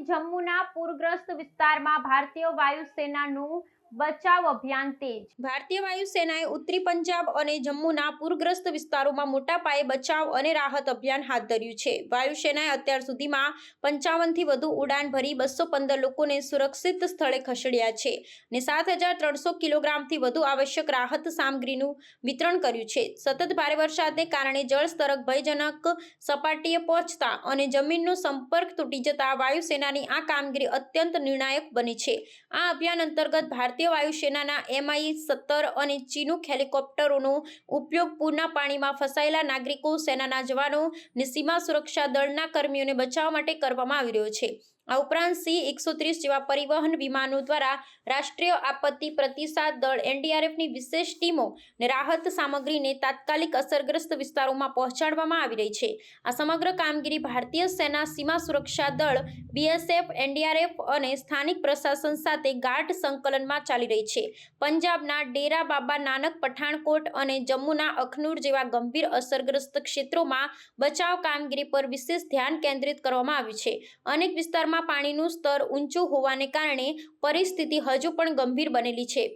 જમ્મુના પૂરગ્રસ્ત વિસ્તારમાં ભારતીય વાયુસેનાનું બચાવ અભિયાન તેજ. ભારતીય વાયુસેનાએ ઉત્તરી પંજાબ અને જમ્મુના પૂરગ્રસ્ત વિસ્તારોમાં મોટા પાયે બચાવ અને રાહત અભિયાન હાથ ધર્યું છે. વાયુસેનાએ અત્યાર સુધીમાં પંચાવનથી વધુ ઉડાન ભરી બસો પંદર લોકોને સુરક્ષિત સ્થળે ખસેડ્યા છે અને સાત હજાર ત્રણસો કિલોગ્રામથી વધુ આવશ્યક રાહત સામગ્રીનું વિતરણ કર્યું છે. સતત ભારે વરસાદને કારણે જળસ્તરક ભયજનક સપાટીએ પહોંચતા અને જમીનનો સંપર્ક તૂટી જતા વાયુસેનાની આ કામગીરી અત્યંત નિર્ણાયક બની છે. આ અભિયાન અંતર્ગત ભારતીય વાયુસેનાના એમઆઈ સત્તર અને ચીનુક હેલિકોપ્ટરોનો ઉપયોગ પૂરના પાણીમાં ફસાયેલા નાગરિકો, સેનાના જવાનો અને સીમા સુરક્ષા દળના કર્મીઓને બચાવવા માટે કરવામાં આવી રહ્યો છે. આ ઉપરાંત સી એકસો ત્રીસ જેવા પરિવહન વિમાનો દ્વારા રાષ્ટ્રીય આપત્તિ પ્રતિસાદ દળ એનડીઆરએફની વિશેષ ટીમો અને રાહત સામગ્રીને તાત્કાલિક અસરગ્રસ્ત વિસ્તારોમાં પહોંચાડવામાં આવી રહી છે. આ સમગ્ર કામગીરી ભારતીય સેના સીમા સુરક્ષા દળ, બીએસએફ, એનડીઆરએફ અને સ્થાનિક પ્રશાસન સાથે ગાઢ સંકલનમાં ચાલી રહી છે. પંજાબના ડેરા બાબા નાનક પઠાણકોટ અને જમ્મુના અખનૂર જેવા ગંભીર અસરગ્રસ્ત ક્ષેત્રોમાં બચાવ કામગીરી પર વિશેષ ધ્યાન કેન્દ્રિત કરવામાં આવ્યું છે. અનેક વિસ્તારમાં પાણીનું સ્તર ઊંચું હોવાને કારણે પરિસ્થિતિ હજુ પણ ગંભીર બનેલી છે.